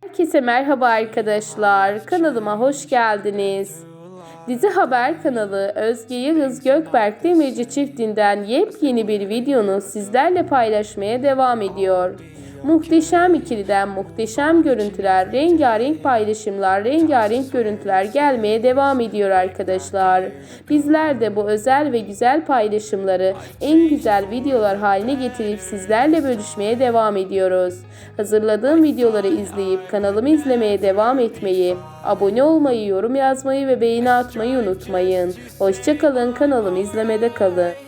Herkese merhaba arkadaşlar. Kanalıma hoş geldiniz. Dizi Haber kanalı Özge Yıldız Gökberk Demirci çiftinden yepyeni bir videonu sizlerle paylaşmaya devam ediyor. Muhteşem ikiliden muhteşem görüntüler, rengarenk paylaşımlar, rengarenk görüntüler gelmeye devam ediyor arkadaşlar. Bizler de bu özel ve güzel paylaşımları en güzel videolar haline getirip sizlerle bölüşmeye devam ediyoruz. Hazırladığım videoları izleyip kanalımı izlemeye devam etmeyi, abone olmayı, yorum yazmayı ve beğeni atmayı unutmayın. Hoşçakalın, kanalımı izlemede kalın.